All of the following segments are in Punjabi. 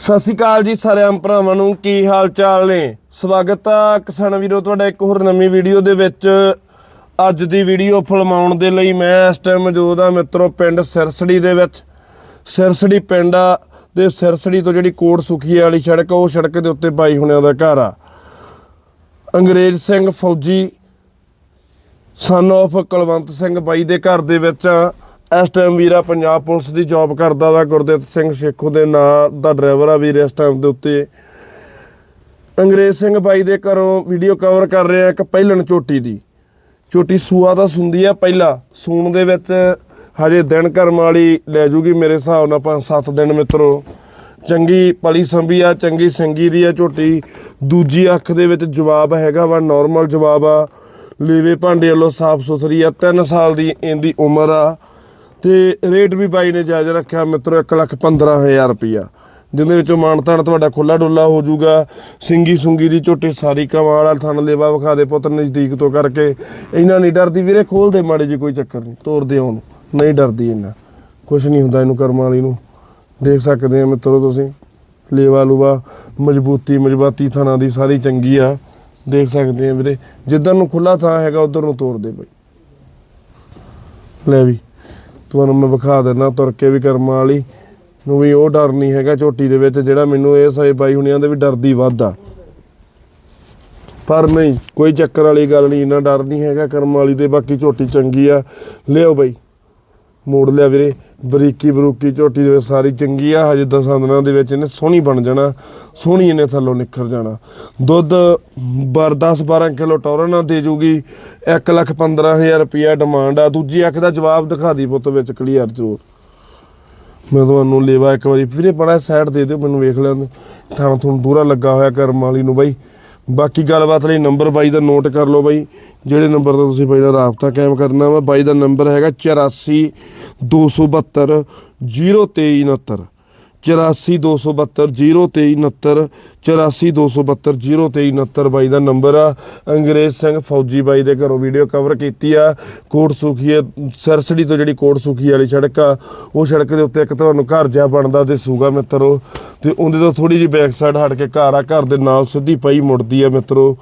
ਸਤਿ ਸ਼੍ਰੀ ਅਕਾਲ ਜੀ ਸਾਰਿਆਂ ਭਰਾਵਾਂ ਨੂੰ ਕੀ ਹਾਲ ਚਾਲ ਨੇ? ਸਵਾਗਤ ਆ ਕਿਸਾਨ ਵੀਰੋ ਤੁਹਾਡਾ ਇੱਕ ਹੋਰ ਨਵੀਂ ਵੀਡੀਓ ਦੇ ਵਿੱਚ। ਅੱਜ ਦੀ ਵੀਡੀਓ ਫਿਲਮਾਉਣ ਦੇ ਲਈ ਮੈਂ ਇਸ ਟਾਈਮ ਮੌਜੂਦ ਆ ਮਿੱਤਰੋ ਪਿੰਡ ਸਿਰਸੜੀ ਦੇ ਵਿੱਚ। ਸਿਰਸੜੀ ਪਿੰਡ ਆ ਦੇ ਸਿਰਸੜੀ ਤੋਂ ਜਿਹੜੀ ਕੋਟ ਸੁਖੀਏ ਵਾਲੀ ਸੜਕ ਆ, ਉਹ ਸੜਕ ਦੇ ਉੱਤੇ ਬਾਈ ਹੁਣਿਆਂ ਦਾ ਘਰ ਆ। ਅੰਗਰੇਜ਼ ਸਿੰਘ ਫੌਜੀ ਸਨ of ਕੁਲਵੰਤ ਸਿੰਘ ਬਾਈ ਦੇ ਘਰ ਦੇ ਵਿੱਚ ਆ। ਇਸ ਟਾਈਮ ਵੀਰਾ ਪੰਜਾਬ ਪੁਲਿਸ ਦੀ ਜੌਬ ਕਰਦਾ ਵਾ ਗੁਰਦੇਵ ਸਿੰਘ ਸ਼ੇਖੂ ਦੇ ਨਾਂ ਦਾ ਡਰਾਈਵਰ ਆ ਵੀਰ ਇਸ ਟਾਈਮ ਦੇ ਉੱਤੇ। ਅੰਗਰੇਜ਼ ਸਿੰਘ ਬਾਈ ਦੇ ਘਰੋਂ ਵੀਡੀਓ ਕਵਰ ਕਰ ਰਿਹਾ ਇੱਕ ਪਹਿਲਣ ਝੋਟੀ ਦੀ। ਝੋਟੀ ਸੂਆ ਤਾਂ ਸੁੰਦੀ ਆ ਪਹਿਲਾ। ਸੂਣ ਦੇ ਵਿੱਚ ਹਜੇ ਦਿਨ ਕਰਮ ਵਾਲੀ ਲੈ ਜੂਗੀ ਮੇਰੇ ਹਿਸਾਬ ਨਾਲ ਪੰਜ ਸੱਤ ਦਿਨ ਮਿੱਤਰੋ। ਚੰਗੀ ਪਲੀ ਸੰਭੀ ਆ, ਚੰਗੀ ਸੰਗੀ ਦੀ ਆ ਝੋਟੀ ਦੂਜੀ ਅੱਖ ਦੇ ਵਿੱਚ ਜਵਾਬ ਹੈਗਾ ਵਾ ਨਾਰਮਲ ਜਵਾਬ ਆ। ਲੇਵੇ ਭਾਂਡੇ ਵੱਲੋਂ ਸਾਫ਼ ਸੁਥਰੀ ਆ 3 ਸਾਲ ਦੀ ਇਹਦੀ ਉਮਰ ਆ। ਤੇ ਰੇਟ ਵੀ ਬਾਈ ਨੇ ਜਾਇਜ਼ ਰੱਖਿਆ ਮਿੱਤਰੋ 1 ਲੱਖ 15000 ਰੁਪਿਆ ਜਿਹਦੇ ਵਿੱਚੋਂ ਮਾਨਤਾਨ ਤੁਹਾਡਾ ਖੁੱਲਾ ਡੁੱਲਾ ਹੋ ਜਾਊਗਾ। ਸਿੰਗੀ ਸੁੰਗੀ ਦੀ ਝੋਟੀ ਸਾਰੀ ਕਮਾਲ ਵਾਲਾ ਥਣ ਲੇਵਾ ਵਿਖਾ ਦੇ ਪੁੱਤ ਨਜ਼ਦੀਕ ਤੋਂ ਕਰਕੇ। ਇਹਨਾਂ ਨਹੀਂ ਡਰਦੀ ਵੀਰੇ, ਖੋਲ ਦੇ ਮਾੜੇ ਜੀ ਕੋਈ ਚੱਕਰ ਨਹੀਂ ਤੋਰਦੇ ਉਹਨੂੰ। ਨਹੀਂ ਡਰਦੀ ਇਹਨਾਂ ਕੁਝ ਨਹੀਂ ਹੁੰਦਾ ਇਹਨੂੰ ਕਰਮਾਂ ਵਾਲੀ ਨੂੰ। ਦੇਖ ਸਕਦੇ ਆ ਮਿੱਤਰੋ ਤੁਸੀਂ। ਲੇਵਾ ਲੂਵਾ, ਮਜ਼ਬੂਤੀ, ਮਜ਼ਬਾਤੀ ਥਾਣਾ ਦੀ ਸਾਰੀ ਚੰਗੀ ਆ। ਦੇਖ ਸਕਦੇ ਆ ਵੀਰੇ। ਜਿੱਧਰ ਨੂੰ ਖੁੱਲਾ ਥਾਂ ਹੈਗਾ, ਉਧਰ ਨੂੰ ਤੋਰ ਦੇ ਬਈ। ਲੈ ਵੀ। ਤੁਹਾਨੂੰ ਮੈਂ ਵਿਖਾ ਦਿੰਦਾ, ਤੁਰ ਕੇ ਵੀ ਕਰਮਾਂ ਵਾਲੀ ਨੂੰ ਵੀ ਉਹ ਡਰ ਨਹੀਂ ਹੈਗਾ ਝੋਟੀ ਦੇ ਵਿੱਚ, ਜਿਹੜਾ ਮੈਨੂੰ ਇਹ ਸਹੀ ਬਾਈ ਹੁਣਿਆਂ ਦੇ ਵੀ ਡਰਦੀ ਵੱਧ ਆ। ਪਰ ਨਹੀਂ, ਕੋਈ ਚੱਕਰ ਵਾਲੀ ਗੱਲ ਨਹੀਂ, ਇੰਨਾ ਡਰ ਨਹੀਂ ਹੈਗਾ ਕਰਮ ਵਾਲੀ ਤੇ, ਬਾਕੀ ਝੋਟੀ ਚੰਗੀ ਆ। ਲਿਓ ਬਾਈ। ਮੋੜ ਲਿਆ ਵੀਰੇ। ਬਰੀਕੀ ਬਰੂਕੀ ਝੋਟੀ ਦੇ ਵਿੱਚ ਸਾਰੀ ਚੰਗੀ ਆ। ਹਜੇ ਦਸਾਂ ਦਿਨਾਂ ਦੇ ਵਿੱਚ ਇਹਨੇ ਸੋਹਣੀ ਬਣ ਜਾਣਾ। ਸੋਹਣੀ ਇਹਨੇ ਥੱਲੋਂ ਨਿਖਰ ਜਾਣਾ। ਦੁੱਧ ਬਰ 10 12 ਕਿਲੋ ਟੌਰਨ ਦੇ ਜੂਗੀ। 1 ਲੱਖ 15000 ਰੁਪਿਆ ਡਿਮਾਂਡ ਆ। ਦੂਜੀ ਅੱਖ ਦਾ ਜਵਾਬ ਦਿਖਾ ਦੀ ਪੁੱਤ ਵਿੱਚ ਕਲੀਅਰ ਜ਼ਰੂਰ। ਮੈਂ ਤੁਹਾਨੂੰ ਲੇਵਾ ਇੱਕ ਵਾਰੀ। ਵੀਰੇ, ਬੜਾ ਸਾਈਡ ਦੇ ਦਿਓ, ਮੈਨੂੰ ਵੇਖ ਲੈਣ ਥਾਣਾ ਤੁਹਾਨੂੰ ਦੂਰਾ ਲੱਗਾ ਹੋਇਆ ਕਰਮ ਵਾਲੀ ਨੂੰ ਬਾਈ। ਬਾਕੀ ਗੱਲਬਾਤ ਲਈ ਨੰਬਰ ਬਾਈ ਦਾ ਨੋਟ ਕਰ ਲਓ ਬਾਈ। ਜਿਹੜੇ ਨੰਬਰ ਦਾ ਤੁਸੀਂ ਬਾਈ ਨਾਲ ਰਾਬਤਾ ਕਾਇਮ ਕਰਨਾ ਵਾ, ਬਾਈ ਦਾ ਨੰਬਰ ਹੈਗਾ 84 272 02369 84 272 02369 ਬਾਈ ਦਾ ਨੰਬਰ ਆ। ਅੰਗਰੇਜ਼ ਸਿੰਘ ਫੌਜੀ ਬਾਈ ਦੇ ਘਰੋਂ ਵੀਡੀਓ ਕਵਰ ਕੀਤੀ ਆ। ਕੋਟ ਸੁਖੀ ਸਰਸੜੀ ਤੋਂ ਜਿਹੜੀ ਕੋਟ ਸੁਖੀ ਵਾਲੀ ਸੜਕ ਆ, ਉਹ ਸੜਕ ਦੇ ਉੱਤੇ ਇੱਕ ਤੁਹਾਨੂੰ ਘਰ ਜਿਹਾ ਬਣਦਾ ਤੇ ਸੂਗਾ ਮਿੱਤਰੋ। ਤੇ ਉਹਦੇ ਤੋਂ ਥੋੜੀ ਜਿਹੀ ਬੈਕ ਸਾਈਡ ਹਟ ਕੇ ਘਰ ਆ, ਘਰ ਦੇ ਨਾਲ ਸਿੱਧੀ ਪਈ ਮੁੜਦੀ ਆ ਮਿੱਤਰੋ।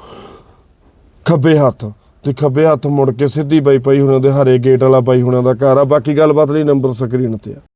ਖੱਬੇ ਹੱਥ, ਤੇ ਖੱਬੇ ਹੱਥ ਮੁੜ ਕੇ ਸਿੱਧੀ ਬਾਈ ਪਈ ਹੁਣਾਂ ਦੇ ਹਰੇ ਗੇਟ ਵਾਲਾ ਬਾਈ ਹੁਣਾਂ ਦਾ ਘਰ ਆ। ਬਾਕੀ ਗੱਲਬਾਤ ਲਈ ਨੰਬਰ ਸਕਰੀਨ ਤੇ ਆ।